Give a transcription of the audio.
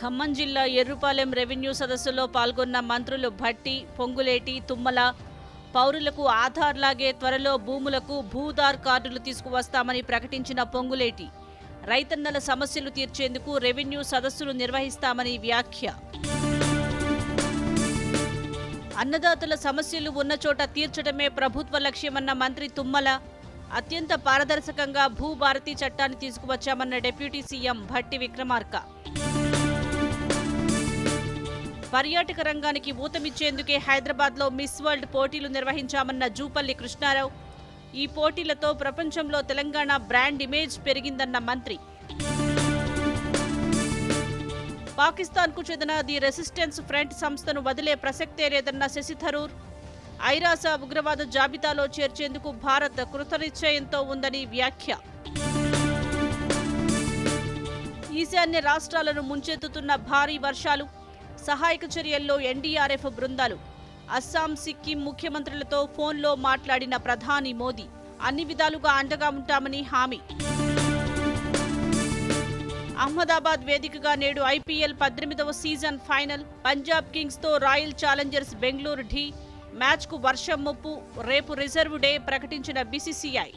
ఖమ్మం జిల్లా ఎర్రుపాలెం రెవెన్యూ సదస్సులో పాల్గొన్న మంత్రులు భట్టి పొంగులేటి తుమ్మల పౌరులకు ఆధార్ లాగే త్వరలో భూములకు భూదార్ కార్డులు తీసుకువస్తామని ప్రకటించిన పొంగులేటి. రైతన్నల సమస్యలు తీర్చేందుకు రెవెన్యూ సదస్సులు నిర్వహిస్తామని వ్యాఖ్య. అన్నదాతల సమస్యలు ఉన్న చోట తీర్చడమే ప్రభుత్వ లక్ష్యమన్న మంత్రి తుమ్మల అత్యంత పారదర్శకంగా భూభారతి చట్టాన్ని తీసుకువచ్చామన్న డిప్యూటీ సీఎం భట్టి విక్రమార్క. పర్యాటక రంగానికి ఊతమిచ్చేందుకే హైదరాబాద్లో మిస్ వరల్డ్ పోటీలు నిర్వహించామన్న జూపల్లి కృష్ణారావు. ఈ పోటీలతో ప్రపంచంలో తెలంగాణ బ్రాండ్ ఇమేజ్ పెరిగిందన్న మంత్రి. పాకిస్తాన్కు చెందిన ది రెసిస్టెన్స్ ఫ్రంట్ సంస్థను వదిలే ప్రసక్తే లేదన్న శశి థరూర్. ఐరాస ఉగ్రవాద జాబితాలో చేర్చేందుకు భారత్ కృతనిశ్చయంతో ఉందని వ్యాఖ్య. ఈశాన్య రాష్ట్రాలను ముంచెత్తుతున్న భారీ వర్షాలు సహాయక చర్యల్లో ఎన్డీఆర్ఎఫ్ బృందాలు. అస్సాం సిక్కిం ముఖ్యమంత్రులతో ఫోన్లో మాట్లాడిన ప్రధాని మోదీ అన్ని విధాలుగా అండగా ఉంటామని హామీ. అహ్మదాబాద్ వేదికగా నేడు ఐపీఎల్ పద్దెనిమిదవ సీజన్ ఫైనల్. పంజాబ్ కింగ్స్తో రాయల్ ఛాలెంజర్స్ బెంగళూరు ఢీ. మ్యాచ్కు వర్షం ముప్పు రేపు రిజర్వ్ డే ప్రకటించిన బీసీసీఐ.